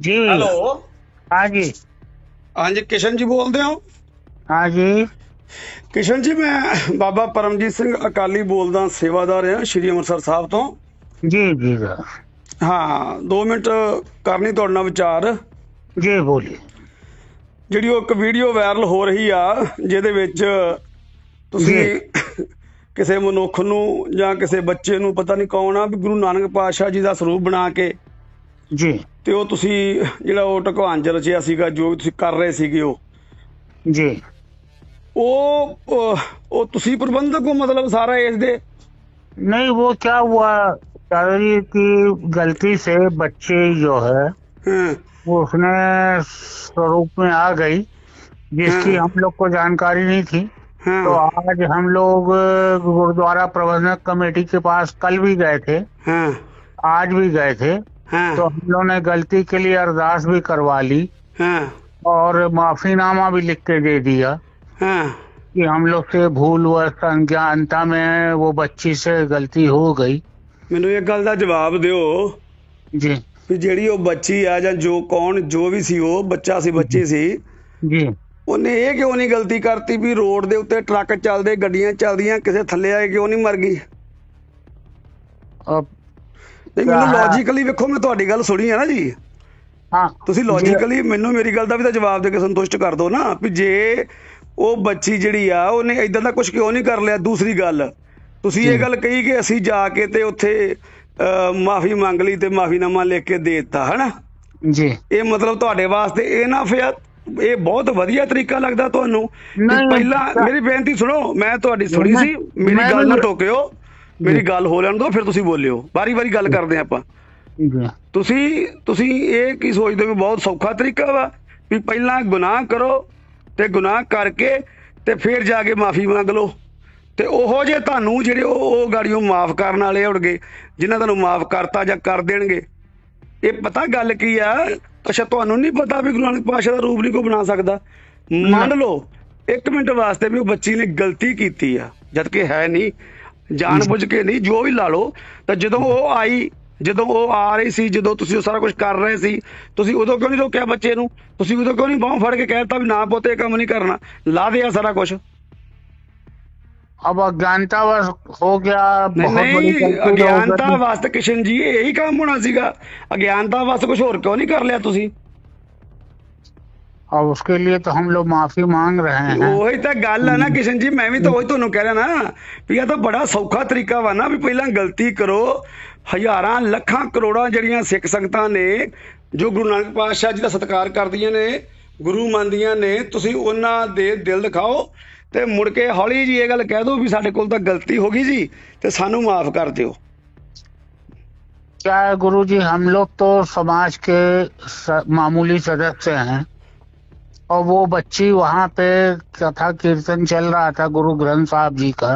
ਜੀ। ਹੈਲੋ। ਹਾਂ ਜੀ। ਹਾਂਜੀ ਕਿਸ਼ਨ ਜੀ ਬੋਲਦੇ ਹੋ? ਹਾਂ ਜੀ। ਕਿਸ਼ਨ ਜੀ ਮੈਂ ਬਾਬਾ ਪਰਮਜੀਤ ਸਿੰਘ ਅਕਾਲੀ ਬੋਲਦਾ ਸੇਵਾਦਾਰ ਹਾਂ ਸ਼੍ਰੀ ਅੰਮ੍ਰਿਤਸਰ ਸਾਹਿਬ ਤੋਂ। ਜੀ ਜੀ ਹਾਂ 2 ਮਿੰਟ ਕਰਨੀ ਤੁਹਾਡੇ ਨਾਲ ਵਿਚਾਰ। ਜੀ ਬੋਲੀ ਜਿਹੜੀ ਉਹ ਇੱਕ ਵੀਡੀਓ ਵਾਇਰਲ ਹੋ ਰਹੀ ਆ ਜਿਹਦੇ ਵਿੱਚ ਤੁਸੀਂ ਕਿਸੇ ਮਨੁੱਖ ਨੂੰ ਜਾਂ ਕਿਸੇ ਬੱਚੇ ਨੂੰ ਪਤਾ ਨਹੀਂ ਕੌਣ ਆ ਵੀ ਗੁਰੂ ਨਾਨਕ ਪਾਤਸ਼ਾਹ ਜੀ ਦਾ ਸਰੂਪ ਬਣਾ ਕੇ ਜੀ। ਤੇ ਉਹ ਤੁਸੀਂ ਜਿਹੜਾ ਉਹ ਢਕਵਾਨ ਚ ਰਚਿਆ ਸੀਗਾ ਜੋ ਵੀ ਤੁਸੀਂ ਕਰ ਰਹੇ ਸੀਗੇ ਉਹ जी ਉਹ ਉਹ- ਉਹ ਤੁਸੀਂ ਪ੍ਰਬੰਧਕ ਹੋ ਮਤਲਬ ਸਾਰਾ ਇਸ ਦੇ नहीं वो क्या हुआ दादाजी की गलती से बच्चे जो है ਹਾਂ वो उसने स्वरूप में आ गई जिसकी हाँ। हम लोग को जानकारी नहीं थी तो ਹਾਂ आज हम लोग अ, गुरुद्वारा प्रबंधक कमेटी के पास कल भी गए थे ਹਾਂ आज भी गए थे ਹਾਂ तो हम लोग ने गलती के लिए अरदास भी करवा ली ਹਾਂ और माफीनामा भी लिख के दे दिया ਹਾਂ कि हम लोग से भूल व संज्ञानता में वो बच्ची से गलती हो गई ਮੈਨੂੰ ਇੱਕ ਗੱਲ ਦਾ ਜਵਾਬ ਦਿਓ जी ਵੀ ਜਿਹੜੀ ਉਹ ਬੱਚੀ ਆ ਜਾਂ ਜੋ ਕੌਣ ਜੋ ਵੀ ਸੀ ਉਹ ਬੱਚਾ ਸੀ ਬੱਚੀ ਸੀ जी ਉਹਨੇ ਇਹ ਕਿਉਂ ਨਹੀਂ ਗਲਤੀ ਕਰਤੀ ਵੀ ਰੋਡ ਦੇ ਉੱਤੇ ਟਰੱਕ ਚੱਲਦੇ ਗੱਡੀਆਂ ਚੱਲਦੀਆਂ ਕਿਸੇ ਥੱਲੇ ਆਏ ਕਿਉਂ ਨਹੀਂ ਮਰ ਗਈ अब ਨਹੀਂ ਮੈਨੂੰ ਹਾਂ। ਲੌਜੀਕਲੀ ਵੇਖੋ ਮੈਂ ਤੁਹਾਡੀ ਗੱਲ ਸੁਣੀ ਹੈ ਨਾ ਜੀ। हाँ ਤੁਸੀਂ ਲੌਜੀਕਲੀ ਮੈਨੂੰ ਮੇਰੀ ਗੱਲ ਦਾ ਵੀ ਤਾਂ ਜਵਾਬ ਦੇ ਕੇ ਸੰਤੁਸ਼ਟ ਕਰ ਦਿਓ ਨਾ ਵੀ ਜੇ ਉਹ ਬੱਚੀ ਜਿਹੜੀ ਆ ਉਹਨੇ ਇਦਾਂ ਦਾ ਕੁਝ ਕਿਉਂ ਨਹੀਂ ਕਰ ਲਿਆ? ਦੂਸਰੀ ਗੱਲ ਤੁਸੀਂ ਇਹ ਗੱਲ ਕਹੀ ਕਿ ਅਸੀਂ ਜਾ ਕੇ ਤੇ ਉੱਥੇ ਮਾਫੀ ਮੰਗ ਲਈ ਤੇ ਮਾਫੀਨਾਮਾ ਲਿਖ ਕੇ ਦੇ ਦਿੱਤਾ ਹਨਾ? जी ਇਹ ਮਤਲਬ ਤੁਹਾਡੇ ਵਾਸਤੇ ਇਹ ਨਾ ਫਿਆ ਇਹ ਬਹੁਤ ਵਧੀਆ ਤਰੀਕਾ ਲੱਗਦਾ ਤੁਹਾਨੂੰ। ਪਹਿਲਾਂ ਤਾਂ- ਮੇਰੀ ਬੇਨਤੀ ਸੁਣੋ ਮੈਂ ਤੁਹਾਡੀ ਸੁਣੀ ਸੀ ਮੇਰੀ ਗੱਲ ਨਾ ਟੋਕਿਓ। ਮੇਰੀ ਗੱਲ ਹੋ ਲੈਣ ਦਿਓ ਫਿਰ ਤੁਸੀਂ ਬੋਲਿਓ। ਵਾਰੀ ਵਾਰੀ ਗੱਲ ਕਰਦੇ ਆਪਾਂ। ਤੁਸੀਂ ਤੁਸੀਂ ਇਹ ਕੀ ਸੋਚਦੇ ਹੋ ਬਹੁਤ ਸੌਖਾ ਤਰੀਕਾ ਵਾ? ਵੀ ਪਹਿਲਾਂ ਗੁਨਾਹ ਕਰੋ ਤੇ ਗੁਨਾਹ ਕਰਕੇ ਤੇ ਫਿਰ ਜਾ ਕੇ ਮਾਫੀ ਮੰਗ ਲਓ। ਤੇ ਉਹੋ ਜੇ ਤੁਹਾਨੂੰ ਜਿਹੜੇ ਉਹ ਗਾੜੀਆਂ ਮਾਫ ਕਰਨ ਵਾਲੇ ਹੋਣਗੇ ਜਿਨ੍ਹਾਂ ਤੁਹਾਨੂੰ ਮਾਫ ਕਰਤਾ ਜਾਂ ਕਰ ਦੇਣਗੇ। ਇਹ ਪਤਾ ਗੱਲ ਕੀ ਆ? ਅੱਛਾ ਤੁਹਾਨੂੰ ਨਹੀਂ ਪਤਾ ਵੀ ਗੁਰੂ ਨਾਨਕ ਪਾਤਸ਼ਾਹ ਦਾ ਰੂਪ ਨਹੀਂ ਕੋਈ ਬਣਾ ਸਕਦਾ। ਮੰਨ ਲਓ ਇੱਕ ਮਿੰਟ ਵਾਸਤੇ ਵੀ ਉਹ ਬੱਚੀ ਨੇ ਗਲਤੀ ਕੀਤੀ ਆ ਜਦ ਕਿ ਹੈ ਨਹੀਂ। ਜਾਣ ਬੁੱਝ ਕੇ ਨਹੀਂ ਜੋ ਵੀ ਲਾ ਲਓ ਤਾਂ ਜਦੋਂ ਉਹ ਆਈ ਜਦੋਂ ਉਹ ਆ ਰਹੀ ਸੀ ਜਦੋਂ ਤੁਸੀਂ ਉਹ ਸਾਰਾ ਕੁਝ ਕਰ ਰਹੇ ਸੀ ਤੁਸੀਂ ਉਦੋਂ ਕਿਉਂ ਨਹੀਂ ਰੋਕਿਆ ਬੱਚੇ ਨੂੰ ਤੁਸੀਂ ਉਦੋਂ ਕਿਉਂ ਨਹੀਂ ਬਾਹ ਫੜ ਕੇ ਕਹਿਤਾ ਵੀ ਨਾ ਪੁੱਤ ਇਹ ਕੰਮ ਨਹੀਂ ਕਰਨਾ ਲਾ ਦਿਆ ਸਾਰਾ ਕੁਝ अब अज्ञानतावश हो गया ਨਹੀਂ बहुत बड़ी ਨਹੀਂ गलती हो ਅਗਿਆਨਤਾ गई। ਵਾਸਤੇ ਕਿਸ਼ਨ ਜੀ ਇਹੀ ਕੰਮ ਹੋਣਾ ਸੀਗਾ ਅਗਿਆਨਤਾ ਵਾਸਤੇ ਕੁਝ ਹੋਰ ਕਿਉਂ ਨਹੀਂ ਕਰ ਲਿਆ ਤੁਸੀਂ और उसके लिए तो हम लोग माफी मांग रहे हैं ਉਹੀ ਤਾਂ ਗੱਲ ਆ ਨਾ ਕਿਸ਼ਨ ਜੀ ਮੈਂ ਵੀ ਤਾਂ ਉਹੀ ਤੁਹਾਨੂੰ ਕਹਿ ਰਿਹਾ ਨਾ ਵੀ ਇਹ ਤਾਂ ਬੜਾ ਸੌਖਾ ਤਰੀਕਾ ਵਾ ਨਾ ਵੀ ਪਹਿਲਾਂ ਗਲਤੀ ਕਰੋ ਹਜ਼ਾਰਾਂ ਲੱਖਾਂ ਕਰੋੜਾਂ ਜਿਹੜੀਆਂ ਸਿੱਖ ਸੰਗਤਾਂ ਨੇ ਜੋ ਗੁਰੂ ਨਾਨਕ ਪਾਤਸ਼ਾਹ ਜੀ ਦਾ ਸਤਿਕਾਰ ਕਰਦੀਆਂ ਨੇ ਗੁਰੂ ਮੰਨਦੀਆਂ ਨੇ ਤੁਸੀਂ ਉਹਨਾਂ ਦੇ ਦਿਲ ਦਿਖਾਓ ਤੇ ਮੁੜ ਕੇ ਹੌਲੀ ਜੀ ਇਹ ਗੱਲ ਕਹਿ ਦਿਓ ਵੀ ਸਾਡੇ ਕੋਲ ਤਾਂ ਗਲਤੀ ਹੋ ਗਈ ਜੀ ਤੇ ਸਾਨੂੰ ਮਾਫ ਕਰ ਦਿਓ क्या है गुरु जी हम लोग तो समाज के स, मामूली सदस्य हैं और वो बच्ची वहाँ पे कथा कीर्तन चल रहा था गुरु ग्रंथ साहब जी का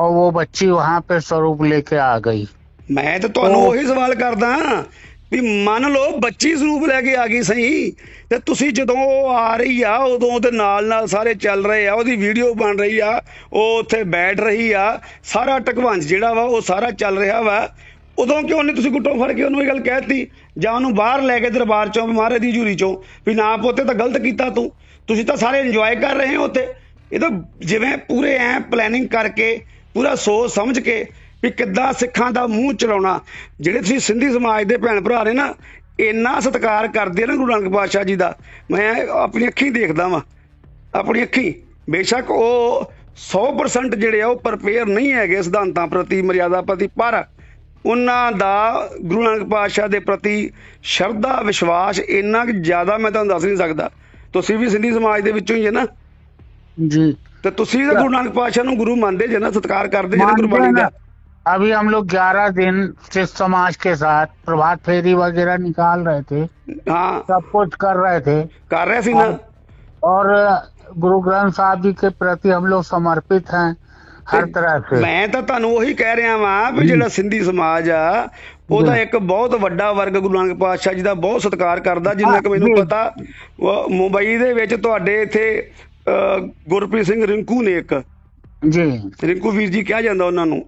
और वो बच्ची वहाँ पे स्वरूप लेके आ गई ਮੈਂ ਤਾਂ ਤੁਹਾਨੂੰ ਉਹ- ਉਹੀ ਸਵਾਲ ਕਰਦਾ ਵੀ ਮੰਨ ਲਓ ਬੱਚੀ ਸਰੂਪ ਲੈ ਕੇ ਆ ਗਈ ਸਹੀ ਤੇ ਤੁਸੀਂ ਜਦੋਂ ਉਹ ਆ ਰਹੀ ਆ ਉਦੋਂ ਉਹਦੇ ਨਾਲ ਨਾਲ ਸਾਰੇ ਚੱਲ ਰਹੇ ਆ ਉਹਦੀ ਵੀਡੀਓ ਬਣ ਰਹੀ ਆ ਉਹ ਉੱਥੇ ਬੈਠ ਰਹੀ ਆ ਸਾਰਾ ਟਕਵੰਜ ਜਿਹੜਾ ਵਾ ਉਹ ਸਾਰਾ ਚੱਲ ਰਿਹਾ ਵਾ ਉਦੋਂ ਕਿਉਂ ਨਹੀਂ ਤੁਸੀਂ ਗੁੱਟੋਂ ਫੜ ਕੇ ਉਹਨੂੰ ਇਹ ਗੱਲ ਕਹਿਤੀ? ਜਾਂ ਉਹਨੂੰ ਬਾਹਰ ਲੈ ਕੇ ਦਰਬਾਰ ਚੋਂ, ਮਹਾਰਾਜ ਦੀ ਹਜ਼ੂਰੀ ਚੋਂ, ਵੀ ਨਾ ਪੋਤੇ ਤਾਂ ਗਲਤ ਕੀਤਾ ਤੂੰ। ਤੁਸੀਂ ਤਾਂ ਸਾਰੇ ਇੰਜੋਏ ਕਰ ਰਹੇ ਹੋ ਉੱਥੇ। ਇਹ ਤਾਂ ਜਿਵੇਂ ਪੂਰੇ ਐ ਪਲੈਨਿੰਗ ਕਰਕੇ, ਪੂਰਾ ਸੋਚ ਸਮਝ ਕੇ ਵੀ ਕਿੱਦਾਂ ਸਿੱਖਾਂ ਦਾ ਮੂੰਹ ਚਲਾਉਣਾ। ਜਿਹੜੇ ਤੁਸੀਂ ਸਿੰਧੀ ਸਮਾਜ ਦੇ ਭੈਣ ਭਰਾ ਨੇ ਨਾ, ਇੰਨਾ ਸਤਿਕਾਰ ਕਰਦੇ ਆ ਨਾ ਗੁਰੂ ਨਾਨਕ ਪਾਤਸ਼ਾਹ ਜੀ ਦਾ। ਮੈਂ ਆਪਣੀ ਅੱਖੀਂ ਦੇਖਦਾ ਵਾਂ। ਆਪਣੀ ਅੱਖੀਂ। ਬੇਸ਼ੱਕ ਉਹ 100% ਜਿਹੜੇ ਆ, ਉਹ ਪ੍ਰਪੇਅਰ ਨਹੀਂ ਹੈਗੇ ਸਿਧਾਂਤਾਂ ਪ੍ਰਤੀ, ਮਰਿਆਦਾ ਪ੍ਰਤੀ, ਪਰ ਉਹਨਾਂ ਦਾ ਗੁਰੂ ਨਾਨਕ ਪਾਤਸ਼ਾਹ ਦੇ ਪ੍ਰਤੀ ਸ਼ਰਧਾ ਵਿਸ਼ਵਾਸ ਇੰਨਾ ਕੁ ਜ਼ਿਆਦਾ ਮੈਂ ਤੁਹਾਨੂੰ ਦੱਸ ਨਹੀਂ ਸਕਦਾ ਤੁਸੀਂ ਵੀ ਸਿੰਧੀ ਸਮਾਜ ਦੇ ਵਿੱਚੋਂ ਹੀ ਹੈ ਨਾ जी ਤੇ ਤੁਸੀਂ ਤਾਂ ਗੁਰੂ ਨਾਨਕ ਪਾਤਸ਼ਾਹ ਨੂੰ ਗੁਰੂ ਮੰਨਦੇ ਜੇ ਨਾ ਸਤਿਕਾਰ ਕਰਦੇ ਜੇ ਨਾ मानते हैं ਗੁਰਬਾਣੀ ना ਦਾ अभी हम लोग ग्यारह दिन सिख समाज के साथ प्रभात फेरी वगैरह निकाल रहे थे ਹਾਂ सब कुछ कर रहे थे ਕਰ ਰਹੇ ਸੀ ਨਾ और गुरु ग्रंथ साहब जी के प्रति हम लोग समर्पित हैं ਹਰ ਤਰ੍ਹਾਂ ਸੇ ਮੈਂ ਤਾਂ ਤੁਹਾਨੂੰ ਉਹੀ ਕਹਿ ਰਿਹਾ ਵਾਂ ਵੀ ਜਿਹੜਾ ਸਿੰਧੀ ਸਮਾਜ ਆ ਉਹਦਾ ਇੱਕ ਬਹੁਤ ਵੱਡਾ ਵਰਗ ਗੁਰੂ ਨਾਨਕ ਪਾਤਸ਼ਾਹ ਜੀ ਦਾ ਬਹੁਤ ਸਤਿਕਾਰ ਕਰਦਾ ਜਿੰਨਾ ਕਿ ਮੈਨੂੰ ਪਤਾ ਮੁੰਬਈ ਦੇ ਵਿੱਚ ਤੁਹਾਡੇ ਇੱਥੇ ਗੁਰਪ੍ਰੀਤ ਸਿੰਘ ਰਿੰਕੂ ਨੇ ਇੱਕ। ਜੀ। ਰਿੰਕੂ ਵੀਰ ਜੀ ਕਿਹਾ ਜਾਂਦਾ ਉਹਨਾਂ ਨੂੰ।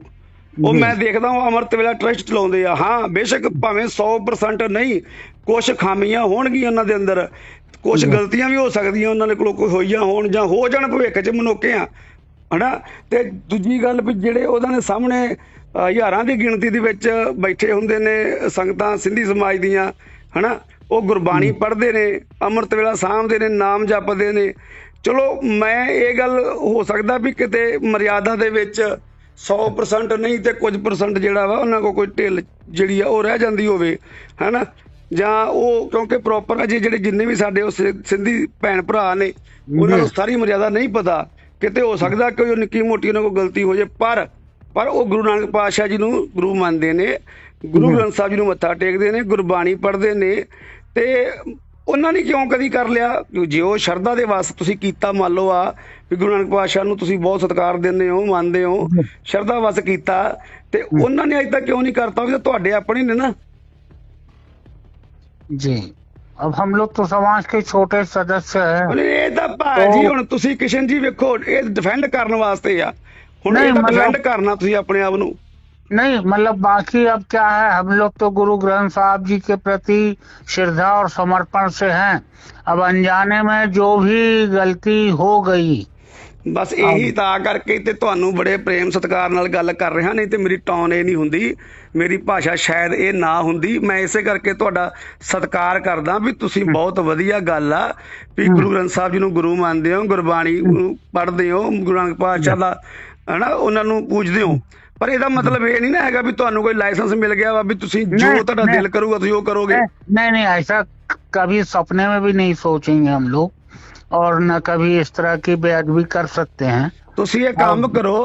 ਉਹ ਮੈਂ ਦੇਖਦਾ ਹਾਂ ਅਮਰਤ ਵੇਲਾ ਟਰਸਟ ਚਲਾਉਂਦੇ ਆ। ਹਾਂ ਬੇਸ਼ੱਕ ਭਾਵੇਂ 100% ਨਹੀਂ ਕੁਝ ਖਾਮੀਆਂ ਹੋਣਗੀਆਂ ਉਹਨਾਂ ਦੇ ਅੰਦਰ। ਕੁਝ ਗਲਤੀਆਂ ਵੀ ਹੋ ਸਕਦੀਆਂ ਉਹਨਾਂ ਦੇ ਕੋਲ ਕੋਈ ਹੋਈਆਂ ਹੋਣ ਜਾਂ ਹੋ ਜਾਣ ਭਵਿੱਖ 'ਚ ਮਨੋਕੇ ਆ। ਹਨਾ? ਤੇ ਦੂਜੀ ਗੱਲ ਵੀ ਜਿਹੜੇ ਉਹਨਾਂ ਦੇ ਸਾਹਮਣੇ ਹਜ਼ਾਰਾਂ ਦੀ ਗਿਣਤੀ ਦੇ ਵਿੱਚ ਬੈਠੇ ਹੁੰਦੇ ਨੇ ਸੰਗਤਾਂ ਸਿੰਧੀ ਸਮਾਜ ਦੀਆਂ ਹਨਾ? ਉਹ ਗੁਰਬਾਣੀ ਪੜ੍ਹਦੇ ਨੇ ਅੰਮ੍ਰਿਤ ਵੇਲਾ ਸਾਂਭਦੇ ਨੇ ਨਾਮ ਜਪਦੇ ਨੇ। ਚਲੋ ਮੈਂ ਇਹ ਗੱਲ ਹੋ ਸਕਦਾ ਵੀ ਕਿਤੇ ਮਰਿਆਦਾ ਦੇ ਵਿੱਚ 100% ਨਹੀਂ ਤੇ ਕੁਝ ਪਰਸੈਂਟ ਜਿਹੜਾ ਵਾ ਉਹਨਾਂ ਕੋਲ ਕੋਈ ਢਿੱਲ ਜਿਹੜੀ ਆ ਉਹ ਰਹਿ ਜਾਂਦੀ ਹੋਵੇ ਹਨਾ? ਜਾਂ ਉਹ ਕਿਉਂਕਿ ਪ੍ਰੋਪਰ ਅਜੇ ਜਿਹੜੇ ਜਿੰਨੇ ਵੀ ਸਾਡੇ ਉਹ ਸਿੰਧੀ ਭੈਣ ਭਰਾ ਨੇ ਉਹਨਾਂ ਨੂੰ। ਸਾਰੀ ਮਰਿਆਦਾ ਨਹੀਂ ਪਤਾ। ਕਿਤੇ ਹੋ ਸਕਦਾ ਕਿ ਉਹ ਨਿੱਕੀ ਮੋਟੀ ਉਹਨਾਂ ਕੋਲ ਗਲਤੀ ਹੋ ਜਾਏ ਪਰ ਪਰ ਉਹ ਗੁਰੂ ਨਾਨਕ ਪਾਤਸ਼ਾਹ ਜੀ ਨੂੰ ਗੁਰੂ ਮੰਨਦੇ ਨੇ ਗੁਰੂ ਜੀ। ਗ੍ਰੰਥ ਸਾਹਿਬ ਜੀ ਨੂੰ ਮੱਥਾ ਟੇਕਦੇ ਨੇ ਗੁਰਬਾਣੀ ਪੜ੍ਹਦੇ ਨੇ ਤੇ ਉਹਨਾਂ ਨੇ ਕਿਉਂ ਕਦੀ ਕਰ ਲਿਆ? ਜੇ ਉਹ ਸ਼ਰਧਾ ਦੇ ਵਾਸਤੇ ਤੁਸੀਂ ਕੀਤਾ ਮੰਨ ਲਓ ਆ ਵੀ ਗੁਰੂ ਨਾਨਕ ਪਾਤਸ਼ਾਹ ਨੂੰ ਤੁਸੀਂ ਬਹੁਤ ਸਤਿਕਾਰ ਦਿੰਦੇ ਹੋ ਮੰਨਦੇ ਹੋ ਜੀ। ਸ਼ਰਧਾ ਵਾਸਤੇ ਕੀਤਾ ਤੇ ਉਹਨਾਂ ਨੇ ਅਜੇ ਤੱਕ ਕਿਉਂ ਨਹੀਂ ਕਰਤਾ? ਤਾਂ ਤੁਹਾਡੇ ਆਪਣੇ ਨੇ ਨਾ। जी अब हम लोग तो समाज के छोटे सदस्य हैं ਹੁਣ ਇਹ ਤਾਂ ਭਾਜੀ ਉਹ- ਹੁਣ ਤੁਸੀਂ ਕਿਸ਼ਨ ਜੀ ਵੇਖੋ ਇਹ ਡਿਫੈਂਡ ਕਰਨ ਵਾਸਤੇ ਆ ਹੁਣ ਨਹੀਂ, ਇਹ ਤਾਂ ਮਤਲਬ- ਡਿਫੈਂਡ ਕਰਨਾ ਤੁਸੀਂ ਆਪਣੇ ਆਪ ਨੂੰ नहीं मतलब बाकी अब क्या है हम लोग तो गुरु ग्रंथ साहब जी के प्रति श्रद्धा और समर्पण से हैं अब अनजाने में जो भी गलती हो गई ਬਸ ਇਹੀ ਤਾਂ ਕਰਕੇ ਤੇ ਤੁਹਾਨੂੰ ਬੜੇ ਪ੍ਰੇਮ ਸਤਿਕਾਰ ਨਾਲ ਗੱਲ ਕਰ ਰਿਹਾ ਨਹੀਂ ਤੇ ਮੇਰੀ ਟੌਨ ਇਹ ਨਹੀਂ ਹੁੰਦੀ ਮੇਰੀ ਭਾਸ਼ਾ ਸ਼ਾਇਦ ਇਹ ਨਾ ਹੁੰਦੀ ਮੈਂ ਇਸੇ ਕਰਕੇ ਤੁਹਾਡਾ ਸਤਿਕਾਰ ਕਰਦਾ ਵੀ ਤੁਸੀਂ ਬਹੁਤ ਵਧੀਆ ਗੱਲ ਆ ਵੀ ਗੁਰੂ ਗ੍ਰੰਥ ਸਾਹਿਬ ਜੀ ਨੂੰ ਗੁਰੂ ਮੰਨਦੇ ਹੋ ਗੁਰਬਾਣੀ ਨੂੰ ਪੜ੍ਹਦੇ ਹੋ ਗੁਰੂ ਨਾਨਕ ਪਾਤਸ਼ਾਹ ਦਾ ਹਨਾ ਉਹਨਾਂ ਨੂੰ ਪੂਜਦੇ ਹੋ ਪਰ ਇਹਦਾ ਮਤਲਬ ਇਹ ਨਹੀਂ ਨਾ ਹੈਗਾ ਵੀ ਤੁਹਾਨੂੰ ਕੋਈ ਲਾਇਸੈਂਸ ਮਿਲ ਗਿਆ ਵਾ ਵੀ ਤੁਸੀਂ ਜੋ ਨਹੀਂ, ਤੁਹਾਡਾ ਨਹੀਂ। ਦਿਲ ਕਰੂਗਾ ਤੁਸੀਂ ਉਹ ਕਰੋਗੇ नहीं नहीं नहीं, ऐसा कभी सपने में भी नहीं सोचेंगे हम लोग और न कभी इस तरह की बेअदबी कर सकते हैं ਤੁਸੀਂ ਇਹ ਕੰਮ ਹਾਂ। ਕਰੋ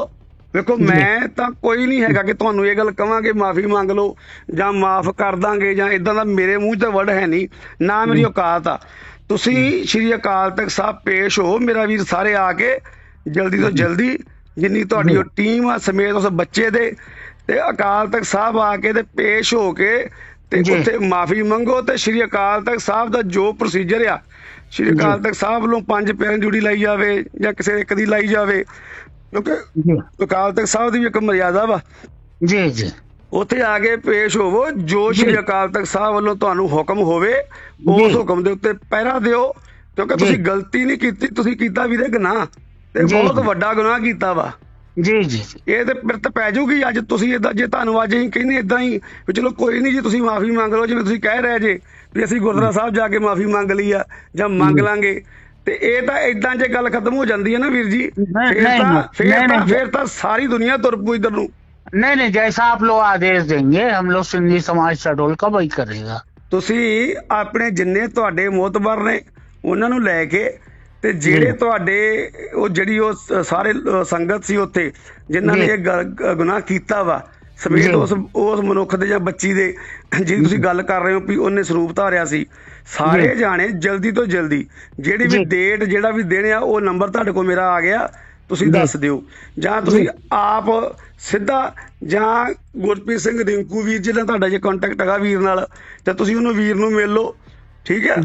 ਵੇਖੋ ਜੀ। ਮੈਂ ਤਾਂ ਕੋਈ ਨਹੀਂ ਹੈਗਾ ਕਿ ਤੁਹਾਨੂੰ ਇਹ ਗੱਲ ਕਵਾਂਗੇ ਮਾਫੀ ਮੰਗ ਲਓ ਜਾਂ ਮਾਫ ਕਰ ਦਾਂਗੇ ਜਾਂ ਇਦਾਂ ਦਾ ਮੇਰੇ ਮੂੰਹ ਤੇ ਵਰਡ ਹੈ ਨਹੀਂ ਨਾ ਮੇਰੀ ਔਕਾਤ ਆ ਤੁਸੀਂ ਸ਼੍ਰੀ ਅਕਾਲ ਤਖਤ ਸਾਹਿਬ ਪੇਸ਼ ਹੋ ਮੇਰਾ ਵੀਰ ਸਾਰੇ ਆ ਕੇ ਜਲਦੀ ਤੋਂ ਜਲਦੀ ਜਿੰਨੀ ਤੁਹਾਡੀ ਉਹ ਟੀਮ ਆ ਸਮੇਤ ਉਸ ਬੱਚੇ ਦੇ ਤੇ ਅਕਾਲ ਤਖਤ ਸਾਹਿਬ ਆ ਕੇ ਤੇ ਪੇਸ਼ ਹੋ ਕੇ ਤੇ ਜੀ। ਉੱਥੇ ਮਾਫੀ ਮੰਗੋ ਤੇ ਸ਼੍ਰੀ ਅਕਾਲ ਤਖਤ ਸਾਹਿਬ ਦਾ ਜੋ ਪ੍ਰੋਸੀਜਰ ਆ ਸ਼੍ਰੀ ਅਕਾਲ ਤਖਤ ਸਾਹਿਬ ਵੱਲੋਂ ਪੰਜ ਪਿਆਰਿਆਂ ਜੁੜੀ ਲਾਈ ਜਾਵੇ ਜਾਂ ਕਿਸੇ ਇੱਕ ਦੀ ਲਾਈ ਜਾਵੇ। ਕਿਉਂਕਿ ਅਕਾਲ ਤਖਤ ਸਾਹਿਬ ਦੀ ਵੀ ਇੱਕ ਮਰਿਆਦਾ ਵਾ। ਜੀ ਜੀ। ਉੱਥੇ ਆ ਕੇ ਪੇਸ਼ ਹੋਵੋ ਜੋ ਸ਼੍ਰੀ ਅਕਾਲ ਤਖਤ ਸਾਹਿਬ ਵੱਲੋਂ ਤੁਹਾਨੂੰ ਹੁਕਮ ਹੋਵੇ ਉਸ ਹੁਕਮ ਦੇ ਉੱਤੇ ਪਹਿਰਾ ਦਿਓ ਕਿਉਂਕਿ ਤੁਸੀਂ ਗਲਤੀ ਨਹੀਂ ਕੀਤੀ ਤੁਸੀਂ ਕੀਤਾ ਵੀ ਵੀਰੇ ਗੁਨਾਹ ਤੇ ਬਹੁਤ ਵੱਡਾ ਗੁਨਾਹ ਕੀਤਾ ਵਾ। जी जी जी ਇਹ ਤੇ ਫਿਰ ਤਾਂ ਪੈ ਜਾਊਗੀ ਅੱਜ ਤੁਸੀਂ ਇਦਾਂ ਜੇ ਤੁਹਾਨੂੰ ਅੱਜ ਅਸੀਂ ਕਹਿੰਦੇ ਇਦਾਂ ਹੀ ਵੀ ਚਲੋ ਕੋਈ ਨਹੀਂ ਜੀ ਤੁਸੀਂ ਮਾਫੀ ਮੰਗ ਲਓ ਜਿਵੇਂ ਤੁਸੀਂ ਕਹਿ ਰਹੇ ਜੇ ਵੀ ਅਸੀਂ ਗੁਰਦੁਆਰਾ ਸਾਹਿਬ ਜਾ ਕੇ ਮਾਫੀ ਮੰਗ ਲਈ ਆ ਜਾਂ ਮੰਗ ਲਾਂਗੇ ਤੇ ਇਹ ਤਾਂ ਇਦਾਂ ਜੇ ਗੱਲ ਖਤਮ ਹੋ ਜਾਂਦੀ ਹੈ ਨਾ ਵੀਰ ਜੀ ਨਹੀਂ, ਫਿਰ ਨਹੀਂ, ਤਾਂ ਨਹੀਂ, ਫਿਰ ਨਹੀਂ, ਤਾਂ ਨਹੀਂ। ਫਿਰ ਤਾਂ ਸਾਰੀ ਦੁਨੀਆ ਤੁਰ ਪੂ ਇਧਰ ਨੂੰ नहीं नहीं जैसा आप लोग आदेश देंगे हम लोग सिंधी समाज शहडोल का वही करेगा ਤੁਸੀਂ ਆਪਣੇ ਜਿੰਨੇ ਤੁਹਾਡੇ ਮੋਤਬਰ ਨੇ ਉਹਨਾਂ ਨੂੰ ਲੈ ਕੇ ਤੇ ਜਿਹੜੇ। ਤੁਹਾਡੇ ਉਹ ਜਿਹੜੀ ਉਹ ਸਾਰੇ ਸੰਗਤ ਸੀ ਉੱਥੇ ਜਿਨ੍ਹਾਂ ਨੇ। ਇਹ ਗੁਨਾਹ ਕੀਤਾ ਵਾ ਸਮੇਤ। ਉਸ ਉਸ ਮਨੁੱਖ ਦੇ ਜਾਂ ਬੱਚੀ ਦੇ ਜਿਹਦੀ ਤੁਸੀਂ ਗੱਲ ਕਰ ਰਹੇ ਹੋ ਵੀ ਉਹਨੇ ਸਰੂਪ ਧਾਰਿਆ ਸੀ ਸਾਰੇ। ਜਾਣੇ ਜਲਦੀ ਤੋਂ ਜਲਦੀ ਜਿਹੜੀ ਵੀ। ਡੇਟ ਜਿਹੜਾ ਵੀ ਦੇਣੇ ਆ ਉਹ ਨੰਬਰ ਤੁਹਾਡੇ ਕੋਲ ਮੇਰਾ ਆ ਗਿਆ ਤੁਸੀਂ। ਦੱਸ ਦਿਓ ਜਾਂ ਤੁਸੀਂ। ਆਪ ਸਿੱਧਾ ਜਾਂ ਗੁਰਪ੍ਰੀਤ ਸਿੰਘ ਰਿੰਕੂ ਵੀਰ ਜਿਹਦਾ ਤੁਹਾਡਾ ਜੇ ਕੰਟੈਕਟ ਹੈਗਾ ਵੀਰ ਨਾਲ ਤੇ ਤੁਸੀਂ ਉਹਨੂੰ ਵੀਰ ਨੂੰ ਮਿਲ ਲਓ ਠੀਕ ਹੈ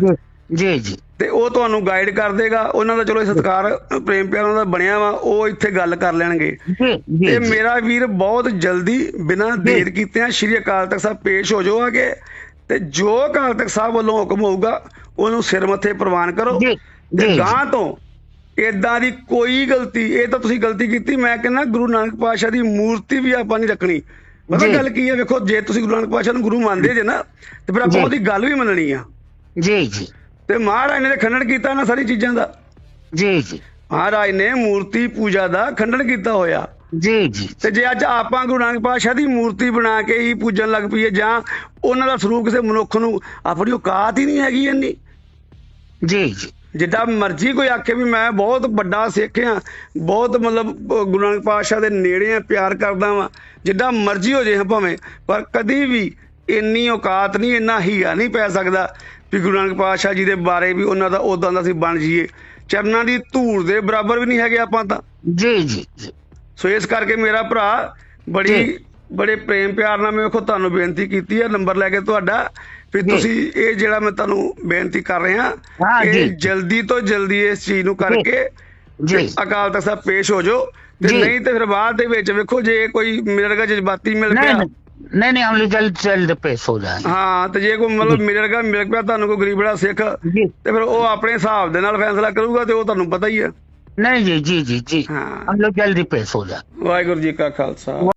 ਜੀ ਜੀ। ਤੇ ਉਹ ਤੁਹਾਨੂੰ ਗਾਈਡ ਕਰ ਦੇਗਾ। ਉਹਨਾਂ ਦਾ ਚਲੋ ਸਤਕਾਰ ਪ੍ਰੇਮ ਪਿਆਰ ਦਾ ਬਣਿਆ ਵਾ ਉਹ ਇੱਥੇ ਗੱਲ ਕਰ ਲੈਣਗੇ। ਤੇ ਮੇਰਾ ਵੀਰ ਬਹੁਤ ਜਲਦੀ ਬਿਨਾਂ ਦੇਰ ਕੀਤੇ ਆ ਸ਼੍ਰੀ ਅਕਾਲ ਤਖਤ ਸਾਹਿਬ ਪੇਸ਼ ਹੋ ਜਾਓ ਤੇ ਜੋ ਅਕਾਲ ਤਖਤ ਸਾਹਿਬ ਵੱਲੋਂ ਹੁਕਮ ਹੋਊਗਾ ਉਹਨੂੰ ਸਿਰ ਮੱਥੇ ਪ੍ਰਵਾਨ ਕਰੋ। ਤੇ ਗਾਂ ਤੋਂ ਇਦਾਂ ਦੀ ਕੋਈ ਗਲਤੀ ਇਹ ਤਾਂ ਤੁਸੀਂ ਗਲਤੀ ਕੀਤੀ ਮੈਂ ਕਹਿੰਦਾ ਗੁਰੂ ਨਾਨਕ ਪਾਤਸ਼ਾਹ ਦੀ ਮੂਰਤੀ ਵੀ ਆਪਾਂ ਨਹੀਂ ਰੱਖਣੀ। ਮਤਲਬ ਗੱਲ ਕੀ ਹੈ ਵੇਖੋ ਜੇ ਤੁਸੀਂ ਗੁਰੂ ਨਾਨਕ ਪਾਤਸ਼ਾਹ ਨੂੰ ਗੁਰੂ ਮੰਨਦੇ ਜੇ ਨਾ ਤੇ ਫਿਰ ਆਪਾਂ ਉਹਦੀ ਗੱਲ ਵੀ ਮੰਨਣੀ ਆ। ਜੀ ਜੀ। ਤੇ ਮਹਾਰਾਜ ਨੇ ਤਾਂ ਖੰਡਨ ਕੀਤਾ ਨਾ ਸਾਰੀ ਚੀਜ਼ਾਂ ਦਾ। ਜੀ ਜੀ। ਮਹਾਰਾਜ ਨੇ ਮੂਰਤੀ ਪੂਜਾ ਦਾ ਖੰਡਨ ਕੀਤਾ ਹੋਇਆ। ਜੀ ਜੀ। ਤੇ ਜੇ ਅੱਜ ਆਪਾਂ ਗੁਰੂ ਨਾਨਕ ਪਾਤਸ਼ਾਹ ਦੀ ਮੂਰਤੀ ਬਣਾ ਕੇ ਹੀ ਪੂਜਣ ਲੱਗ ਪਈਏ ਜਾਂ ਉਹਨਾਂ ਦਾ ਸਰੂਪ ਕਿਸੇ ਮਨੁੱਖ ਨੂੰ ਆਪਣੀ ਔਕਾਤ ਹੀ ਨਹੀਂ ਹੈਗੀ ਇੰਨੀ। ਜੀ ਜੀ। ਜਿੱਦਾਂ ਮਰਜ਼ੀ ਕੋਈ ਆਖੇ ਵੀ ਮੈਂ ਬਹੁਤ ਵੱਡਾ ਸਿੱਖ ਆ ਬਹੁਤ ਮਤਲਬ ਗੁਰੂ ਨਾਨਕ ਪਾਤਸ਼ਾਹ ਦੇ ਨੇੜੇ ਆ ਪਿਆਰ ਕਰਦਾ ਵਾਂ। ਜਿੱਦਾਂ ਮਰਜ਼ੀ ਹੋ ਜੇ ਭਾਵੇਂ ਪਰ ਕਦੀ ਵੀ ਇੰਨੀ ਔਕਾਤ ਨਹੀਂ ਇੰਨਾ ਹੀਰਾ ਨਹੀਂ ਪੈ ਸਕਦਾ। ਵੀ ਗੁਰੂ ਨਾਨਕ ਪਾਤਸ਼ਾਹ ਜੀ ਦੇ ਬਾਰੇ ਵੀ ਉਹਨਾਂ ਦਾ ਉਦਾਂ ਦਾ ਅਸੀਂ ਬਣ ਜਾਈਏ। ਚਰਨਾਂ ਦੀ ਧੂੜ ਦੇ ਬਰਾਬਰ ਵੀ ਨਹੀਂ ਹੈਗੇ ਆਪਾਂ ਤਾਂ। ਜੀ ਜੀ ਸੋ ਇਸ ਕਰਕੇ ਮੇਰਾ ਭਰਾ ਬੜੀ ਬੜੇ ਪ੍ਰੇਮ ਪਿਆਰ ਨਾਲ ਮੈਂ ਵੇਖੋ ਤੁਹਾਨੂੰ ਬੇਨਤੀ ਕੀਤੀ ਹੈ ਨੰਬਰ ਲੈ ਕੇ ਤੁਹਾਡਾ। ਵੀ ਤੁਸੀਂ ਇਹ ਜਿਹੜਾ ਮੈਂ ਤੁਹਾਨੂੰ ਬੇਨਤੀ ਕਰ ਰਿਹਾ ਇਹ ਜਲਦੀ ਤੋਂ ਜਲਦੀ ਇਸ ਚੀਜ਼ ਨੂੰ ਕਰਕੇ ਜੀ। ਅਕਾਲ ਤਖਤ ਸਾਹਿਬ ਪੇਸ਼ ਹੋ ਜਾਓ। ਤੇ ਨਹੀਂ ਤੇ ਫਿਰ ਬਾਅਦ ਦੇ ਵਿੱਚ ਵੇਖੋ ਜੇ ਕੋਈ ਮੇਰੇ ਵਰਗਾ ਜਜ਼ਬਾਤੀ ਮਿਲ ਗਿਆ ਨਹੀਂ ਨਹੀਂ ਹਮਲੇ ਜਲਦ ਜਲਦ ਪੇਸ਼ ਹੋ ਜਾਣਗੇ। ਹਾਂ ਤੇ ਜੇ ਕੋਈ ਮਤਲਬ ਮਿਲੇਗਾ ਮਿਲ ਪਿਆ ਤੁਹਾਨੂੰ ਕੋਈ ਗਰੀਬੜਾ ਸਿੱਖ ਤੇ ਫਿਰ ਉਹ ਆਪਣੇ ਹਿਸਾਬ ਦੇ ਨਾਲ ਫੈਸਲਾ ਕਰੂਗਾ ਤੇ ਉਹ ਤੁਹਾਨੂੰ ਪਤਾ ਹੀ ਹੈ। ਨਹੀਂ ਜੀ ਜੀ ਜੀ ਜੀ। ਹਮ ਲੋਕ ਜਲਦੀ ਪੇਸ਼ ਹੋ ਜਾ ਵਾਹਿਗੁਰੂ ਜੀ ਕਾ ਖਾਲਸਾ।